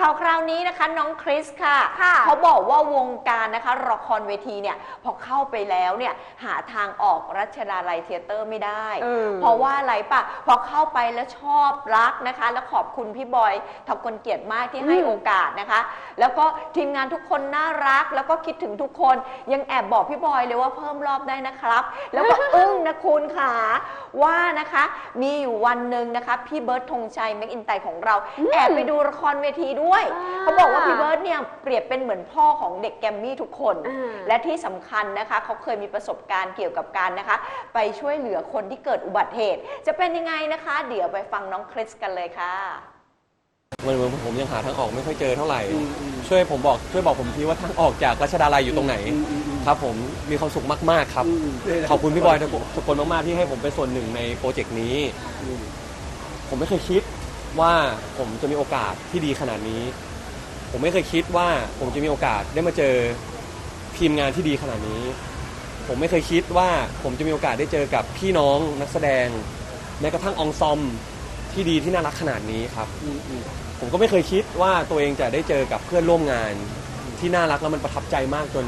ข่าวคราวนี้นะคะน้องคริสค่ะ ค่ะเขาบอกว่าวงการนะคะละครเวทีเนี่ยพอเข้าไปแล้วเนี่ยหาทางออกรัชดาลัยเทยเตอร์ไม่ได้ เออเพราะว่าอะไรปะพอเข้าไปแล้วชอบรักนะคะ แล้วขอบคุณพี่บอยทำคนเกียรติมากที่ให้อืม โอกาสนะคะ แล้วก็ทีมงานทุกคนน่ารัก แล้วก็คิดถึงทุกคนยังแอบบอกพี่บอยเลยว่าเพิ่มรอบได้นะครับ แล้วก็ อึ้งนะคุณค่ะว่านะคะ มีอยู่วันหนึ่งนะคะ พี่เบิร์ดธงชัยแม็กอินไตของเรา แอบไปดูละครเวทีด้วย อ่าเขาบอกว่าพี่เบิร์ดเนี่ยเปรียบเป็นเหมือนพ่อของเด็กแกรมมี่ทุกคน อ่า และที่สำคัญนะคะเขาเคยมีประสบการณ์เกี่ยวกับการนะคะ ไปช่วยเหลือคนที่เกิดอุบัติเหตุ จะเป็นยังไงนะคะ เดี๋ยวไปฟังน้องคริสกันเลยค่ะ มันเหมือนผมยังหาทางออกไม่ค่อยเจอเท่าไหร่ ช่วยผมบอกช่วยบอกผมทีว่าทางออกจากรัชดาลัยอยู่ตรงไหน ครับผมมีความสุขมากๆครับ ขอบคุณพี่บอยทุกทุกคนมากๆที่ให้ผมเป็นส่วนหนึ่งในโปรเจกต์นี้ ผมไม่เคยคิด ว่าผมจะมีโอกาสที่ดีขนาดนี้ ผมไม่เคยคิดว่าผมจะมีโอกาสได้มาเจอทีมงานที่ดีขนาดนี้ ผมไม่เคยคิดว่าผมจะมีโอกาสได้เจอกับพี่น้องนักแสดงแม้กระทั่งองซอมที่ดีที่น่ารักขนาดนี้ครับ ผมก็ไม่เคยคิดว่าตัวเองจะได้เจอกับเพื่อนร่วมงาน ที่น่ารักแล้วมันประทับใจมากจน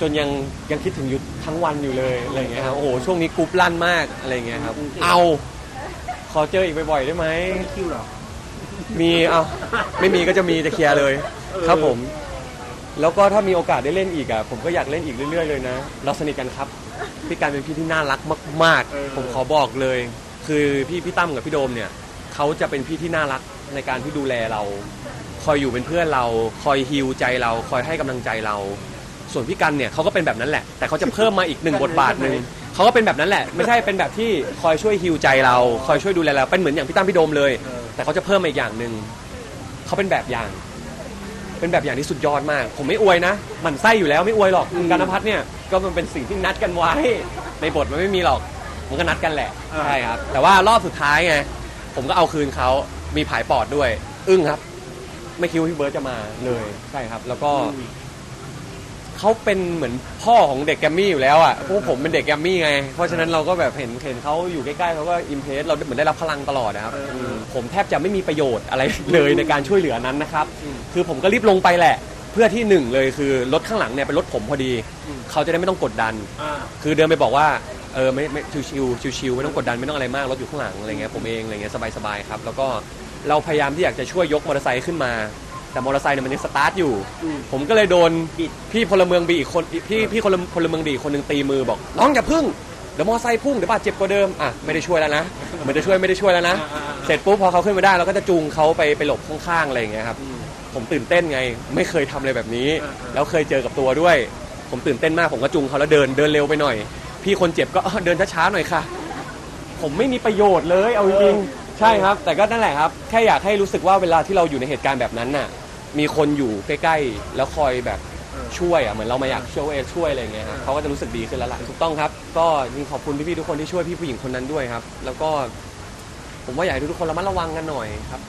จนยังยังคิดถึงอยู่ทั้งวันอยู่เลยอะไรอย่างเงี้ยครับโอ้โหช่วงนี้กรุ๊ปลั่นมากอะไรอย่างเงี้ยครับ เอา ขอเจออีกบ่อยๆได้ไหมคิวเหรอ มีเอาไม่มีก็จะมีจะเคลียร์เลยครับผม แล้วก็ถ้ามีโอกาสได้เล่นอีกอะ ผมก็อยากเล่นอีกเรื่อยๆเลยนะ เราสนิทกันครับ พี่การเป็นพี่ที่น่ารักมาก เออ ๆ ผมขอบอกเลย คือพี่พี่ตั้มกับพี่โดมเนี่ยเขาจะเป็นพี่ที่น่ารักในการที่ดูแลเรา คอยอยู่เป็นเพื่อนเรา คอยฮิวใจเรา คอยให้กำลังใจเรา ส่วนพี่กันเนี่ยเขาก็เป็นแบบนั้นแหละ แต่เขาจะเพิ่มมาอีกหนึ่งบทบาทหนึ่ง เขาก็เป็นแบบนั้นแหละ ไม่ใช่เป็นแบบที่คอยช่วยฮิวใจเรา คอยช่วยดูแลเราเป็นเหมือนอย่างพี่ตั้มพี่โดมเลย แต่เขาจะเพิ่มมาอีกอย่างหนึ่งเขาเป็นแบบอย่าง เป็นแบบอย่างที่สุดยอดมาก ผมไม่อวยนะหมันไส้อยู่แล้วไม่อวยหรอกการนพัฒน์เนี่ยก็มันเป็นสิ่งที่นัดกันไว้ ในบทมันไม่มีหรอกมันก็นัดกันแหละอ่าใช่ครับ แต่ว่ารอบสุดท้ายไงผมก็เอาคืนเขามีผายปอดด้วย อึ้งครับ ไม่คิดว่าพี่เบิร์ตจะมาเลยใช่ครับ แล้วก็ เขาเป็นเหมือนพ่อของเด็กแกรมมี่อยู่แล้วอะพวกผมเป็นเด็กแกรมมี่ไง เพราะฉะนั้นเราก็แบบเห็นเห็นเขาอยู่ใกล้ๆเขาก็อิมเพรสเราเหมือนได้รับพลังตลอดนะครับเอออืมผมแทบจะไม่มีประโยชน์อะไรเลยในการช่วยเหลือนั้นนะครับ คือผมก็รีบลงไปแหละ เพื่อที่หนึ่งเลยคือรถข้างหลังเนี่ยเป็นรถผมพอดี เขาจะได้ไม่ต้องกดดันอ่าคือเดินไปบอกว่าเออไม่ไม่ชิวๆชิวๆไม่ต้องกดดันไม่ต้องอะไรมากรถอยู่ข้างหลังอะไรเงี้ยผมเองอะไรเงี้ยสบายๆครับ แล้วก็เราพยายามที่อยากจะช่วยยกมอเตอร์ไซค์ขึ้นมา แต่มอเตอร์ไซค์เนี่ยมันยังสตาร์ทอยู่อืมผมก็เลยโดนพี่พลเมืองบีอีกคนพี่พี่คนพลเมืองดีอีกคนหนึ่งตีมือบอกน้องอย่าพึ่งเดี๋ยวมอเตอร์ไซค์พุ่งเดี๋ยวบาดเจ็บกว่าเดิมอะไม่ได้ช่วยแล้วนะไม่ได้ช่วยไม่ได้ช่วยแล้วนะอ่าๆๆเสร็จปุ๊บพอเขาขึ้นมาได้เราก็จะจูงเขาไปไปหลบข้างๆอะไรอย่างเงี้ยครับผมตื่นเต้นไง ไม่เคยทำอะไรแบบนี้เออเออแล้วเคยเจอกับตัวด้วย ผมตื่นเต้นมากผมก็จูงเขาแล้วเดินเดินเร็วไปหน่อย พี่คนเจ็บก็เอ้อเดินช้าๆหน่อยค่ะ ผมไม่มีประโยชน์เลยเอาจริงๆใช่ครับ แต่ก็นั่นแหละครับ แค่อยากให้รู้สึกว่าเวลาที่เราอยู่ในเหตุการณ์แบบนั้นน่ะ มีคนอยู่ใกล้ๆ แล้วคอยแบบช่วยอะเหมือนเรามาอยากช่วยช่วยอะไรอย่างเงี้ยครับเขาก็จะรู้สึกดีขึ้นแล้วล่ะถูกต้องครับ ก็จริงขอบคุณพี่ๆทุกคนที่ช่วยพี่ผู้หญิงคนนั้นด้วยครับ แล้วก็ผมว่าอยากให้ทุกคนระมัดระวังกันหน่อยครับ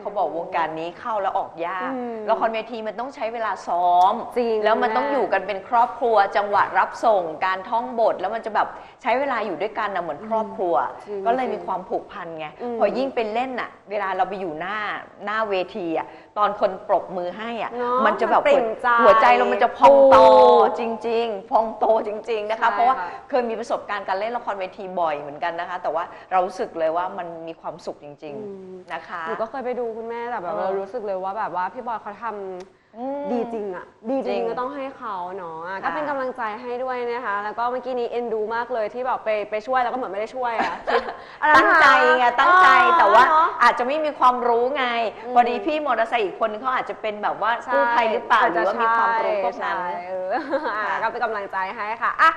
เห็นไหมเขาบอกวงการนี้เข้าแล้วออกยากอืมละครเวทีมันต้องใช้เวลาซ้อมจริงแล้วมันแม่ต้องอยู่กันเป็นครอบครัว จังหวะรับส่งการท่องบท แล้วมันจะแบบใช้เวลาอยู่ด้วยกันนะเหมือนครอบครัวจริงก็เลยมีความผูกพันไงอืมพอยิ่งเป็นเล่นน่ะ เวลาเราไปอยู่หน้าหน้าเวทีอะตอนคนปรบมือให้อะเนอะมันจะแบบมันปริ่มใจหัวใจเรามันจะพองโตฟูจริง ๆ พองโตจริง ๆนะคะใช่เพราะว่าค่ะเคยมีประสบการณ์การเล่นละครเวทีบ่อยเหมือนกันนะคะ แต่ว่าเรารู้สึกเลยว่ามันมีความสุขจริงอืมๆนะคะหนูก็เคยไปดูคุณแม่แต่แบบเออเรารู้สึกเลยว่าแบบว่าพี่บอยเขาทำอืม ดีจริงอะดีจจริริงงก็ต้องให้เขาเนาะอะค่ะก็เป็นกำลังใจให้ด้วยนะคะ แล้วก็เมื่อกี้นี้เอ็นดูมากเลยที่แบบไปไปช่วยแล้วก็เหมือนไม่ได้ช่วยอะ ตั้งใจไงตั้งใจแต่ว่าเนอะอาจจะไม่มีความรู้ไงอืมพอดีพี่มอเตอร์ไซค์อีกคนนึงเขาอาจจะเป็นแบบว่าใช่กู้ภัยหรือเปล่าหรือว่ามีความรู้พวกนั้น ใช่เอออะ ก็เป็นกำลังใจให้ค่ะอะ